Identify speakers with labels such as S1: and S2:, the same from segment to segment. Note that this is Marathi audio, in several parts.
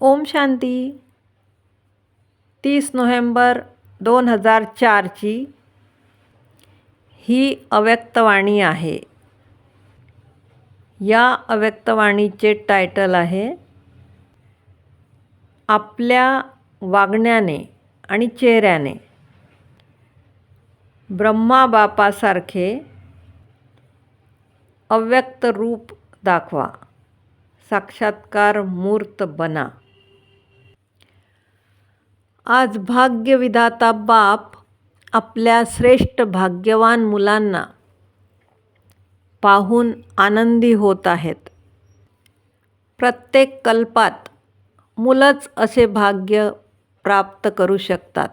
S1: ओम शांती. तीस नोव्हेंबर दोन हजार चारची ही अव्यक्तवाणी आहे. या अव्यक्तवाणीचे टायटल आहे आपल्या वागण्याने आणि चेहऱ्याने. ब्रह्माबापासारखे अव्यक्त रूप दाखवा साक्षात्कार मूर्त बना. आज भाग्यविधाता बाप आपल्या श्रेष्ठ भाग्यवान मुलांना पाहून आनंदी होत आहेत. प्रत्येक कल्पात मुलंच असे भाग्य प्राप्त करू शकतात.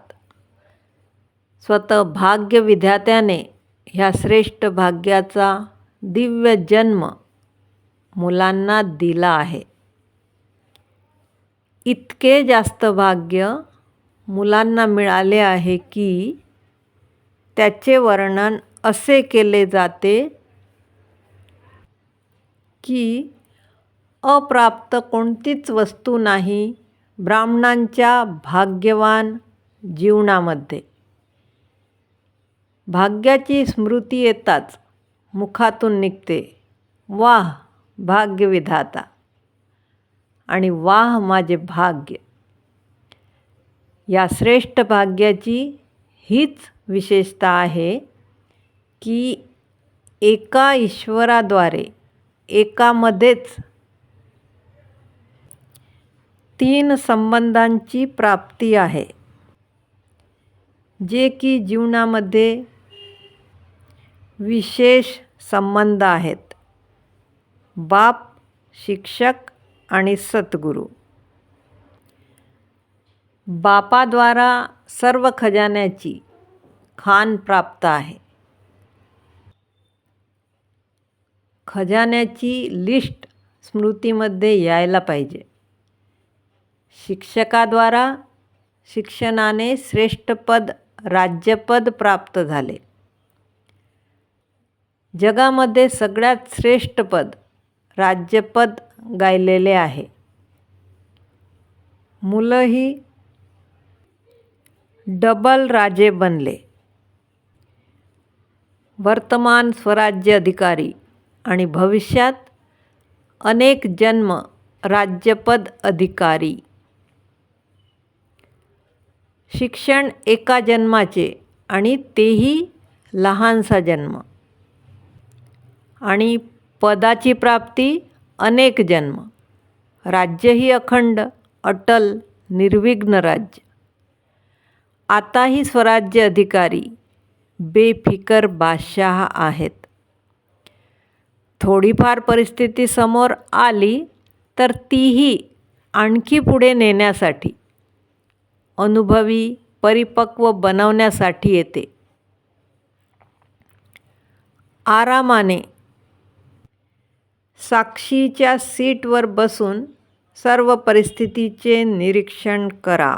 S1: स्वतः भाग्यविधात्याने ह्या श्रेष्ठ भाग्याचा दिव्य जन्म मुलांना दिला आहे. इतके जास्त भाग्य मुलांना मिळाले आहे की त्याचे वर्णन असे केले जाते की अप्राप्त कोणतीच वस्तू नाही ब्राह्मणांच्या भाग्यवान जीवनामध्ये. भाग्याची स्मृती येताच मुखातून निघते. वाह भाग्यविधाता! आणि वाह माझे भाग्य! या श्रेष्ठ भाग्याची हीच विशेषता आहे की एका ईश्वराद्वारे एकामध्येच तीन संबंधांची प्राप्ती आहे. जे की जीवनामध्ये विशेष संबंध आहेत. बाप शिक्षक आणि सद्गुरू. बापाद्वारा सर्व खजान्याची खान प्राप्त आहे. खजान्याची लिस्ट स्मृतीमध्ये यायला पाहिजे. शिक्षकाद्वारा शिक्षणाने श्रेष्ठपद राज्यपद प्राप्त झाले. जगामध्ये सगळ्यात श्रेष्ठ पद राज्यपद गायलेले आहे. मुलंही डबल राजे बनले. वर्तमान स्वराज्य अधिकारी आणि भविष्यात अनेक जन्म राज्यपद अधिकारी. शिक्षण एका जन्माचे आणि तेही लहानसा जन्म. आणि पदाची प्राप्ती अनेक जन्म. राज्यही अखंड अटल निर्विघ्न राज्य. आताही स्वराज्य अधिकारी बेफिकर बादशाह आहेत. थोडीफार परिस्थिती समोर आली तर तीही आणखी पुढे नेण्यासाठी अनुभवी परिपक्व बनवण्यासाठी येते. आरामाने साक्षीच्या सीटवर बसून सर्व परिस्थितीचे निरीक्षण करा.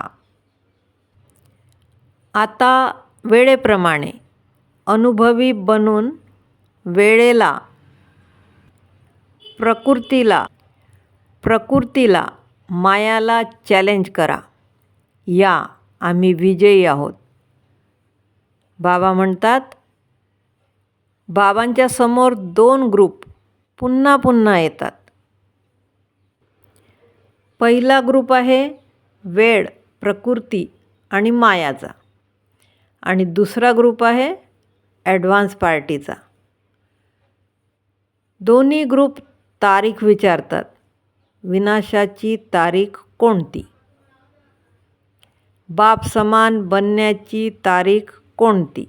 S1: आता वेळेप्रमाणे अनुभवी बनून वेळेला प्रकृतीला प्रकृतीला मायाला चॅलेंज करा. या आम्ही विजयी आहोत. बाबा म्हणतात बाबांच्या समोर दोन ग्रुप पुन्हा पुन्हा येतात. पहिला ग्रुप आहे वेळ प्रकृती आणि मायाचा. आणि दुसरा ग्रुप आहे ॲडव्हान्स पार्टीचा. दोन्ही ग्रुप तारीख विचारतात विनाशाची तारीख कोणती? बाप समान बनण्याची तारीख कोणती?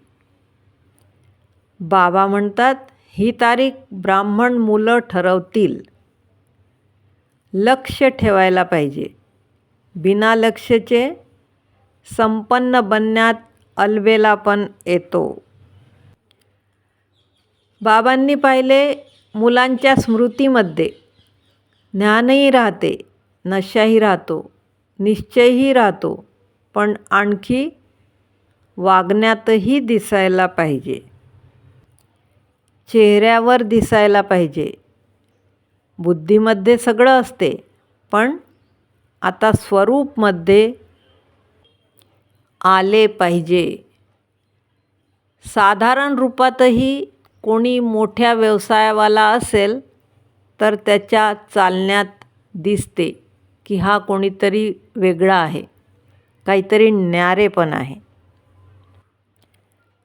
S1: बाबा म्हणतात ही तारीख ब्राह्मण मुलं ठरवतील. लक्ष ठेवायला पाहिजे. बिना लक्षचे संपन्न बनण्यात अलबेला पण येतो. बाबांनी पाहिले मुलांच्या स्मृतीमध्ये. ज्ञानही राहते नशाही राहतो निश्चयही राहतो पण आणखी वागण्यातही दिसायला पाहिजे. चेहऱ्यावर दिसायला पाहिजे. बुद्धीमध्ये सगळं असते पण आता स्वरूपमध्ये आले पाहिजे. साधारण रूपातही कोणी मोठ्या व्यवसायवाला असेल तर त्याच्या चालण्यात दिसते की हा कोणीतरी वेगळा आहे. काहीतरी न्यारेपण आहे.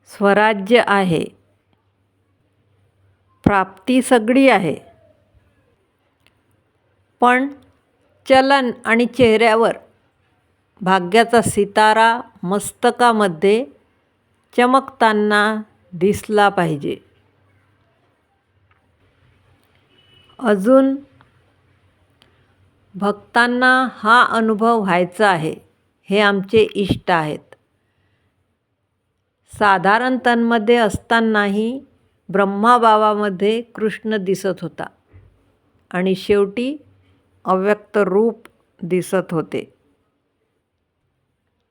S1: स्वराज्य आहे. प्राप्ती सगळी आहे. पण चलन आणि चेहऱ्यावर भाग्याचा सितारा मस्तकामध्ये चमकताना दिसला पाहिजे. अजून भक्तांना हा अनुभव व्हायचा आहे. हे आमचे इष्ट आहेत. साधारण तन्मध्ये असतानाही ब्रह्माबाबामध्ये कृष्ण दिसत होता आणि शेवटी अव्यक्त रूप दिसत होते.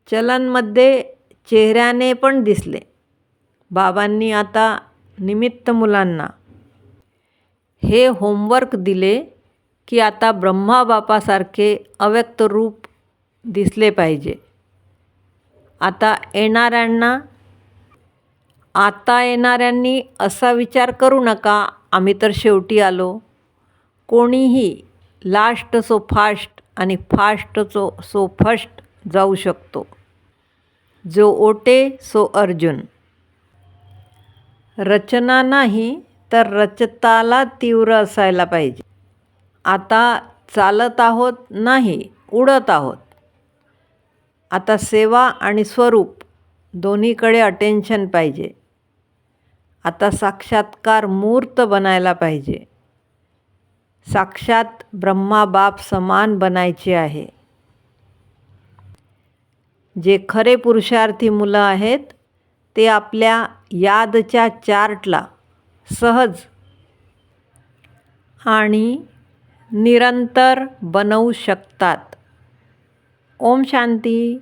S1: चलनमध्ये चेहऱ्याने पण दिसले. बाबांनी आता निमित्त मुलांना हे होमवर्क दिले की आता ब्रह्माबापासारखे अव्यक्त रूप दिसले पाहिजे. आता येणाऱ्यांना आता येणाऱ्यांनी असा विचार करू नका आम्ही तर शेवटी आलो. कोणीही लास्ट सो फास्ट आणि फास्ट सो सो फस्ट जाऊ शकतो. जो ओटे सो अर्जुन. रचना नाही तर रचताला तीव्र असायला पाहिजे. आता चालत आहोत नाही उडत आहोत. आता सेवा आणि स्वरूप दोन्हीकडे अटेन्शन पाहिजे. आता साक्षात्कार मूर्त बनायला पाहिजे. साक्षात ब्रह्माबाप समान बनायचे आहे. जे खरे पुरुषार्थी मुलं आहेत ते आपल्या यादच्या चार्टला सहज आणि निरंतर बनवू शकतात. ओम शांती.